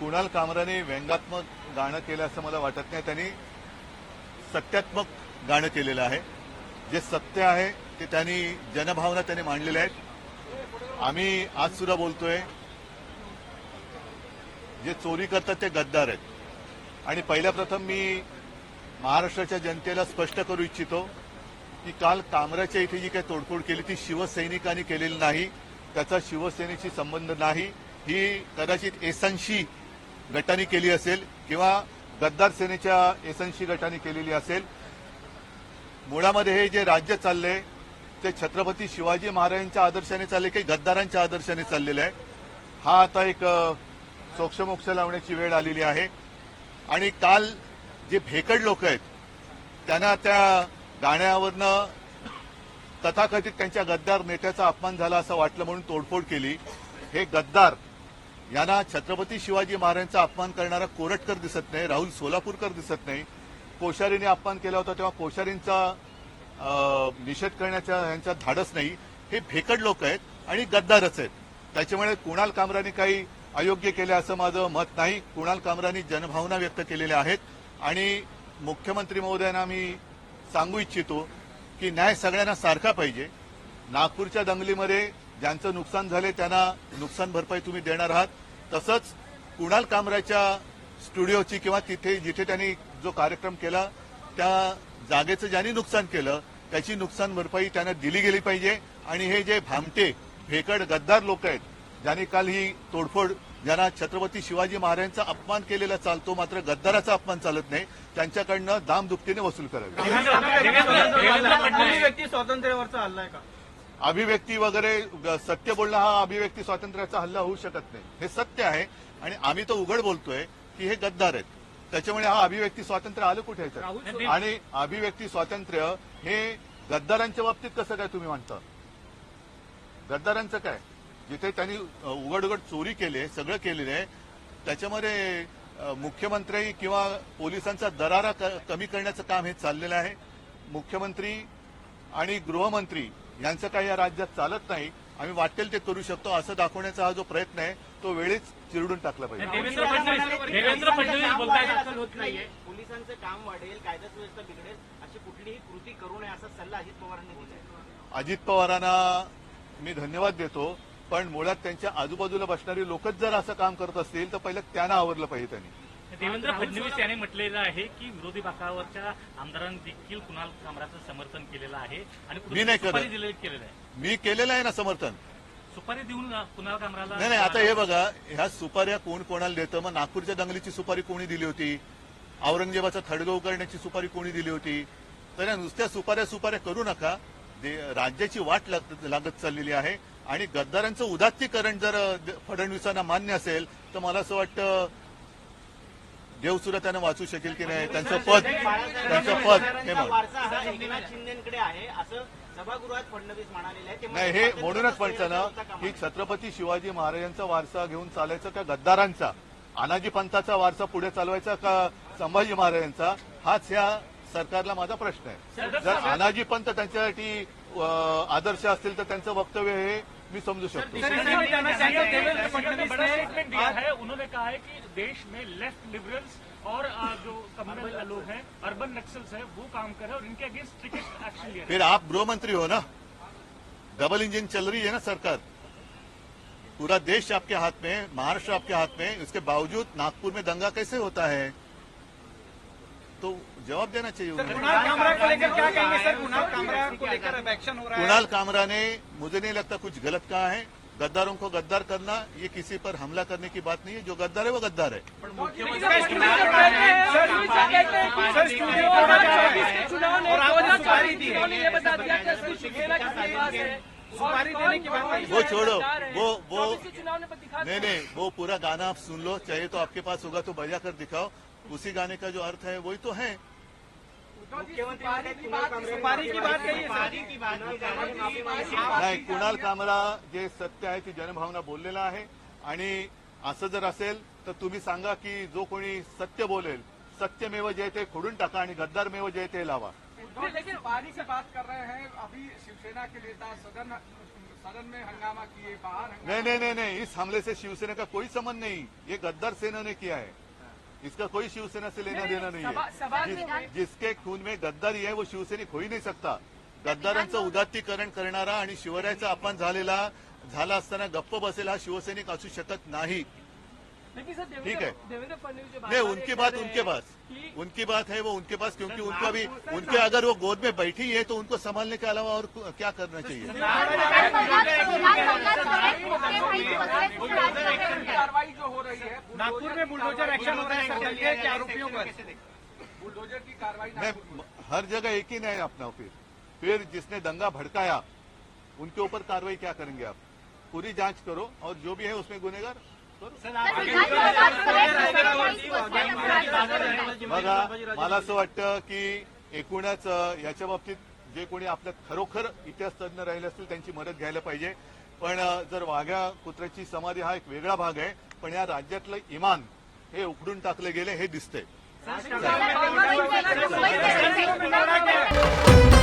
कुणाल कामराने व्यंगात्मक गाणं केलं असं मला वाटत नाही. त्यांनी सत्यात्मक गाणं केलेलं आहे. जे सत्य आहे ते त्यांनी जनभावना त्यांनी मांडलेल्या आहेत. आम्ही आज सुद्धा बोलतोय जे चोरी करतात ते गद्दार आहेत. आणि पहिल्या प्रथम मी महाराष्ट्राच्या जनतेला स्पष्ट करू इच्छितो की काल कामराच्या इथे जी काही तोडफोड केली ती शिवसैनिकांनी केलेली नाही. त्याचा शिवसेनेशी संबंध नाही. ही कदाचित एसनशी गटाने केली असेल किंवा गद्दार सेनेच्या एसनशी गटाने केलेली असेल मुळामध्ये हे जे राज्य चाललंय ते छत्रपती शिवाजी महाराजांच्या आदर्शाने चालले की गद्दारांच्या आदर्शाने चाललेलं आहे. हा आता एक सोक्षमोक्ष लावण्याची वेळ आलेली आहे. आणि काल जे भेकड लोक आहेत त्यांना त्या गाण्यावरनं तथाकथित त्यांच्या गद्दार नेत्याचा अपमान झाला असं वाटलं म्हणून तोडफोड केली. हे गद्दार यांना छत्रपती शिवाजी महाराजांचा अपमान करणारा कोरटकर दिसत नाही राहुल सोलापूरकर दिसत नाही. कोश्यारीने अपमान केला होता तेव्हा कोश्यारींचा निषेध करण्याचा यांचा धाडस नाही. हे भेकड लोक आहेत आणि गद्दारच आहेत. त्याच्यामुळे कुणाल कामराने काही अयोग्य केले असं माझं मत नाही. कुणाल कामरानी जनभावना व्यक्त केलेल्या आहेत. आणि मुख्यमंत्री महोदयांना मी सांगू इच्छितो की न्याय सगळ्यांना सारखा पाहिजे. नागपूरच्या दंगलीमध्ये ज्यांचं नुकसान झाले त्यांना नुकसान भरपाई तुम्ही देणार आहात. तसंच कुणाल कामराच्या स्टुडिओची किंवा तिथे जिथे त्यांनी जो कार्यक्रम केला त्या जागेचं ज्यांनी नुकसान केलं त्याची नुकसान भरपाई त्यांना दिली गेली पाहिजे. आणि हे जे भामटे भेकड गद्दार लोक आहेत ज्यांनी काल ही तोडफोड ज्यांना छत्रपती शिवाजी महाराजांचा अपमान केलेला चालतो मात्र गद्दाराचा अपमान चालत नाही त्यांच्याकडनं दामदुपटीने वसूल करावी. अभिव्यक्ती वगैरे सत्य बोलणं हा अभिव्यक्ती स्वातंत्र्याचा हल्ला होऊ शकत नाही. हे सत्य आहे आणि आम्ही तर उघड बोलतोय की हे गद्दार आहेत. त्याच्यामुळे हा अभिव्यक्ती स्वातंत्र्य आलं कुठे याच्यात? आणि अभिव्यक्ती स्वातंत्र्य हे गद्दारांच्या बाबतीत कसं काय तुम्ही म्हणता गद्दारांचं काय? जिथे त्यांनी उघड उघड चोरी केली सगळं केलेलं आहे त्याच्यामध्ये मुख्यमंत्री किंवा पोलिसांचा दरारा कमी करण्याचं काम हे चाललेलं आहे. मुख्यमंत्री आणि गृहमंत्री यांचं काही या राज्यात चालत नाही. आम्ही वाटेल ते करू शकतो. असं दाखवण्याचा हा जो प्रयत्न आहे तो वेळीच चिरडून टाकला पाहिजे. देवेंद्र फडणवीस देवेंद्र फडणवीस बोलतायत दाखल होत नाहीये. पोलिसांचं काम वाढेल कायदा सुव्यवस्था बिघडेल अशी कुठलीही कृती करू नये असा सल्ला अजित पवारांनी दिलाय. अजित पवारांना मी धन्यवाद देतो पण मुळात त्यांच्या आजूबाजूला बसणारी लोकच जर असं काम करत असतील तर पहिलं त्यांना आवरलं पाहिजे त्यांनी. देवेंद्र फडणवीस यांनी म्हटलेलं आहे की विरोधी पक्षावरच्या आमदारांनी देखील कुणाल कामराचं समर्थन केलेलं आहे आणि मी नाही करत. सुपारी दिले केलेलं आहे. मी केलेलं आहे ना समर्थन? सुपारी देऊन कुणाल कामराला नाही नाही आता हे बघा ह्या सुपाऱ्या कोण कोणाला देतं? मग नागपूरच्या दंगलीची सुपारी कोणी दिली होती? औरंगजेबाचा थडगव करण्याची सुपारी कोणी दिली होती? तर या नुसत्या सुपाऱ्या सुपाऱ्या करू नका. दे- राज्याची वाट लाग- लागत चाललेली आहे. आणि गद्दारांचं उदात्तीकरण जर अ, द- फडणवीसांना मान्य असेल तर मला असं वाटतं देव सुद्धा त्यांना वाचू शकेल की नाही? त्यांचं पद त्यांचं पद हे नाही हे म्हणूनच म्हणतं ना की छत्रपती शिवाजी महाराजांचा वारसा घेऊन चालायचा का गद्दारांचा? अनाजी पंथाचा वारसा पुढे चालवायचा का संभाजी महाराजांचा? हाच या सरकारला माझा प्रश्न आहे. जर अनाजी पंथ त्यांच्यासाठी आदर्श असतील तर त्यांचं वक्तव्य हे मी समजू शकतो देवेंद्र बड़ा स्टेटमेंट दिया है उन्होंने कहा है कि देश में लेफ़्ट लिबरल्स और जो कम्युनल लोग हैं अर्बन नक्सल्स हैं वो काम कर रहे हैं और इनके अगेंस्ट स्ट्रिक्ट एक्शन लिया फिर आप गृह मंत्री हो ना? डबल इंजन चल रही है ना सरकार? पूरा देश आपके हाथ में महाराष्ट्र आपके हाथ में है, उसके बावजूद नागपुर में दंगा कैसे होता है? तो जवाब देना चाहिए उन्हें। कुणाल कामरा को लेकर क्या कहेंगे सर? कुणाल कामरा को लेकर अब एक्शन हो रहा है। कुणाल कामरा ने मुझे नहीं लगता कुछ गलत कहा है। गद्दारों को गद्दार करना ये किसी पर हमला करने की बात नहीं है। जो गद्दार है वो गद्दार है। सर स्टूडियो चुनाव ने दो हजार चौबीस की उन्होंने ये बता दिया कि असली शिवसेना किसके पास है। सुपारी देने की बात कही वो छोड़ो वो वो चुनाव ने दिखा नहीं नहीं वो पूरा गाना आप सुन लो चाहे तो आपके पास होगा तो बजा कर दिखाओ। उसी गाने का जो अर्थ है वही तो है। है जा है। नाही कुणाल कामरा जे सत्य आहे ती जनभावना बोललेला आहे. आणि असं जर असेल तर तुम्ही सांगा की जो कोणी सत्य बोलेल सत्यमेव जयते खोडून टाका आणि गद्दारमेव जयते लावा. लेकिन पारी से बात कर रहे हैं अभी शिवसेना के नेता सदन सदन में हंगामा किए बाहर नहीं नहीं नहीं नहीं इस हमले से शिवसेना का कोई संबंध नहीं ये गद्दार सेना ने किया है। इसका कोई शिवसेना से लेना देना नहीं है जिसके खून में गद्दारी आहे वो शिवसैनिक होई नाही सकता गद्दारांचं उदात्तीकरण करणारा आणि शिवरायाचा अपमान झालेला झाला असताना गप्प बसेल हा शिवसैनिक असू शकत नाही ठीक है। नहीं उनकी बात उनके हैं पास उनकी बात है वो उनके पास क्योंकि उनको अभी उनके अगर वो गोद में बैठी है तो उनको संभालने के अलावा और क्या करना चाहिए कार्रवाई जो हो रही है नागपुर में बुलडोजर एक्शन होता है सरकार के आरोपियों पर। बुलडोजर की कार्रवाई नहीं हर जगह एक ही नहीं अपना फिर। फिर जिसने दंगा भड़काया उनके ऊपर कार्रवाई क्या करेंगे आप? पूरी जांच करो और जो भी है उसमें गुनेगार बघा मला असं वाटतं की एकूणच याच्या बाबतीत जे कोणी आपल्यात खरोखर इतिहास तज्ज्ञ राहिले असतील त्यांची मदत घ्यायला पाहिजे. पण जर वाघ्या कुत्र्याची समाधी हा एक वेगळा भाग आहे पण या राज्यातलं इमान हे उखडून टाकले गेले हे दिसतंय. मुंबई